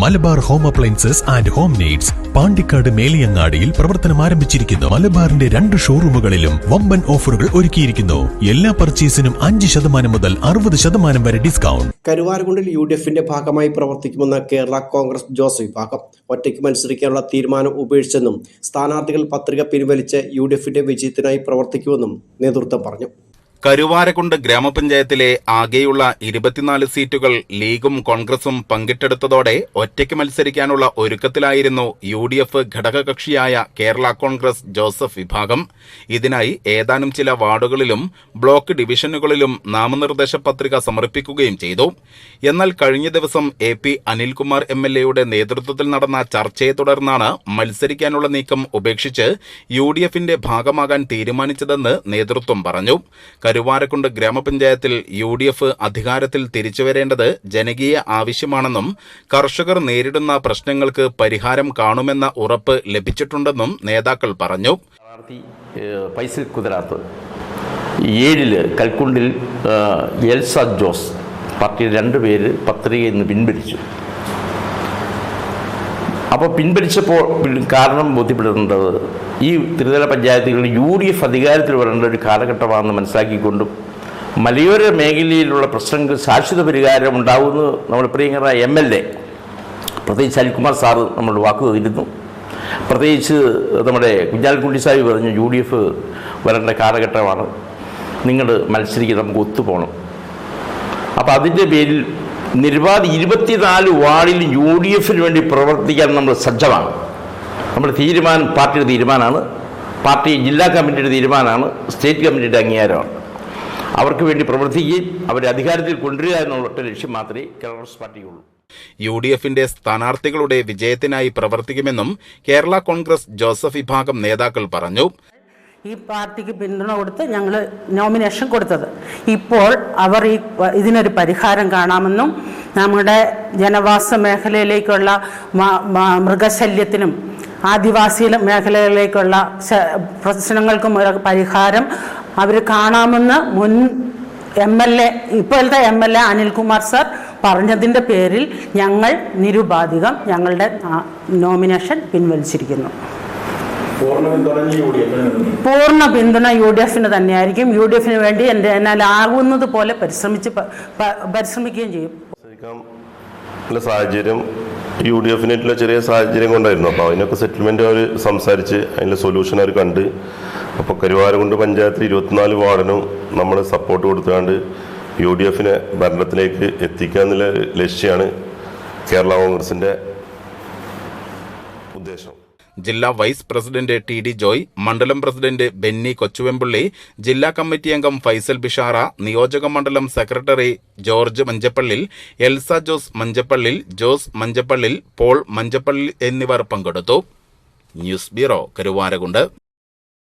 Malabar home appliances and home needs Pandikkad മേലിയങ്ങാടിയിൽ പ്രവർത്തനം ആരംഭിച്ചിരിക്കുന്നു. മലബാറിന്റെ രണ്ട് ഷോറൂമുകളിലും വമ്പൻ ഓഫറുകൾ ഒരുക്കിയിരിക്കുന്നു. എല്ലാ പർച്ചേസിനും അഞ്ച് ശതമാനം മുതൽ അറുപത് ശതമാനം വരെ ഡിസ്കൗണ്ട്. കരുവാരകുണ്ടിൽ യു ഡി എഫിന്റെ ഭാഗമായി പ്രവർത്തിക്കുമെന്ന കേരള കോൺഗ്രസ് ജോസഫ് വിഭാഗം. ഒറ്റയ്ക്ക് മത്സരിക്കാനുള്ള തീരുമാനം ഉപേക്ഷിച്ചെന്നും സ്ഥാനാർത്ഥികൾ പത്രിക പിൻവലിച്ച് യു ഡി എഫിന്റെ വിജയത്തിനായി പ്രവർത്തിക്കുമെന്നും നേതൃത്വം പറഞ്ഞു. കരുവാരക്കുണ്ട് ഗ്രാമപഞ്ചായത്തിലെ ആകെയുള്ള ഇരുപത്തിനാല് സീറ്റുകൾ ലീഗും കോൺഗ്രസും പങ്കിട്ടെടുത്തതോടെ ഒറ്റയ്ക്ക് മത്സരിക്കാനുള്ള ഒരുക്കത്തിലായിരുന്നു യു ഡി എഫ് ഘടകകക്ഷിയായ കേരള കോൺഗ്രസ് ജോസഫ് വിഭാഗം. ഇതിനായി ഏതാനും ചില വാർഡുകളിലും ബ്ലോക്ക് ഡിവിഷനുകളിലും നാമനിർദ്ദേശ പത്രിക സമർപ്പിക്കുകയും ചെയ്തു. എന്നാൽ കഴിഞ്ഞ ദിവസം A P Anilkumar M L എയുടെ നേതൃത്വത്തിൽ നടന്ന ചർച്ചയെ തുടർന്നാണ് മത്സരിക്കാനുള്ള നീക്കം ഉപേക്ഷിച്ച് യു ഡി എഫിന്റെ ഭാഗമാകാൻ തീരുമാനിച്ചതെന്ന് നേതൃത്വം പറഞ്ഞു. കരുവാരക്കുണ്ട് ഗ്രാമപഞ്ചായത്തിൽ യു ഡി എഫ് അധികാരത്തിൽ തിരിച്ചുവരേണ്ടത് ജനകീയ ആവശ്യമാണെന്നും കർഷകർ നേരിടുന്ന പ്രശ്നങ്ങൾക്ക് പരിഹാരം കാണുമെന്ന ഉറപ്പ് ലഭിച്ചിട്ടുണ്ടെന്നും നേതാക്കൾ പറഞ്ഞു. ഫൈസൽ കുതിരാത്ത്. ഏഴിൽ കൽക്കുണ്ടിൽ എൽസ ജോസ്. പാർട്ടിയിൽ രണ്ട് പേര് പത്രികയിൽ നിന്ന് പിൻവലിച്ചു. അപ്പോൾ പിൻവലിച്ചപ്പോൾ കാരണം ബോധ്യപ്പെടുന്നത് ഈ ത്രിതല പഞ്ചായത്തുകളിൽ യു ഡി എഫ് അധികാരത്തിൽ വരേണ്ട ഒരു കാലഘട്ടമാണെന്ന് മനസ്സിലാക്കിക്കൊണ്ടും മലയോര മേഖലയിലുള്ള പ്രശ്നങ്ങൾക്ക് ശാശ്വത പരിഹാരം ഉണ്ടാവുമെന്ന് നമ്മുടെ പ്രിയങ്കര എം എൽ എ പ്രത്യേകിച്ച് അനിൽകുമാർ സാറ് നമ്മളോട് വാക്ക് തന്നിരുന്നു. പ്രത്യേകിച്ച് നമ്മുടെ കുഞ്ഞാലിക്കുണ്ടി സാഹിബ് പറഞ്ഞു യു ഡി എഫ് വരേണ്ട കാലഘട്ടമാണ്. നിങ്ങൾ മത്സരിക്കുക നമുക്ക് ഒത്തുപോകണം. അപ്പോൾ അതിന്റെ പേരിൽ നിരവധി ഇരുപത്തിനാല് വാർഡിൽ യു ഡി എഫിന് വേണ്ടി പ്രവർത്തിക്കാൻ നമ്മൾ സജ്ജമാണ്. നമ്മൾ തീരുമാനം പാർട്ടിയുടെ തീരുമാനമാണ്. പാർട്ടി ജില്ലാ കമ്മിറ്റിയുടെ തീരുമാനമാണ്. സ്റ്റേറ്റ് കമ്മിറ്റിയുടെ അംഗീകാരമാണ്. അവർക്ക് വേണ്ടി പ്രവർത്തിക്കുകയും അവരെ അധികാരത്തിൽ കൊണ്ടുവരിക എന്നുള്ള ഒറ്റ ലക്ഷ്യം മാത്രമേ കോൺഗ്രസ് പാർട്ടിക്കുള്ളൂ. യു ഡി എഫിന്റെ സ്ഥാനാർത്ഥികളുടെ വിജയത്തിനായി പ്രവർത്തിക്കുമെന്നും കേരള കോൺഗ്രസ് ജോസഫ് വിഭാഗം നേതാക്കൾ പറഞ്ഞു. ഈ പാർട്ടിക്ക് പിന്തുണ കൊടുത്ത് ഞങ്ങൾ നോമിനേഷൻ കൊടുത്തത്. ഇപ്പോൾ അവർ ഈ ഇതിനൊരു പരിഹാരം കാണാമെന്നും നമ്മുടെ ജനവാസ മേഖലയിലേക്കുള്ള മൃഗശല്യത്തിനും ആദിവാസി മേഖലകളിലേക്കുള്ള പ്രശ്നങ്ങൾക്കും പരിഹാരം അവർ കാണാമെന്ന് മുൻ എം എൽ എ ഇപ്പോഴത്തെ M L A Anilkumar sir പറഞ്ഞതിന്റെ പേരിൽ ഞങ്ങൾ നിരുപാധികം ഞങ്ങളുടെ നോമിനേഷൻ പിൻവലിച്ചിരിക്കുന്നു. പൂർണ പിന്തുണ യു ഡി എഫിന് തന്നെയായിരിക്കും. യു ഡി എഫിന് വേണ്ടി എന്റെ എന്നാൽ ആകുന്നത് പോലെ പരിശ്രമിച്ച് പരിശ്രമിക്കുകയും ചെയ്യും. ഉള്ള സാഹചര്യം യു ഡി എഫിനായിട്ടുള്ള ചെറിയ സാഹചര്യം കൊണ്ടായിരുന്നു. അപ്പോൾ അതിനൊക്കെ സെറ്റിൽമെന്റ് അവർ സംസാരിച്ച് അതിന്റെ സൊല്യൂഷൻ അവർ കണ്ട്. അപ്പോൾ കരുവാരകുണ്ട് പഞ്ചായത്തിൽ ഇരുപത്തിനാല് വാർഡിനും നമ്മൾ സപ്പോർട്ട് കൊടുത്തുകൊണ്ട് യു ഡി എഫിനെ ഭരണത്തിലേക്ക് എത്തിക്കുക എന്നുള്ള ലക്ഷ്യമാണ് കേരള കോൺഗ്രസിന്റെ ഉദ്ദേശം. ജില്ലാ vice president T D Joy മണ്ഡലം പ്രസിഡന്റ് ബെന്നി കൊച്ചുവെമ്പുള്ളി ജില്ലാ കമ്മിറ്റി അംഗം ഫൈസൽ ബിഷാറ നിയോജക മണ്ഡലം സെക്രട്ടറി ജോർജ് മഞ്ചപ്പള്ളിൽ എൽസ ജോസ് മഞ്ചപ്പള്ളിൽ ജോസ് മഞ്ചപ്പള്ളിൽ പോൾ മഞ്ചപ്പള്ളി എന്നിവർ പങ്കെടുത്തു. News bureau Karuvarakundu.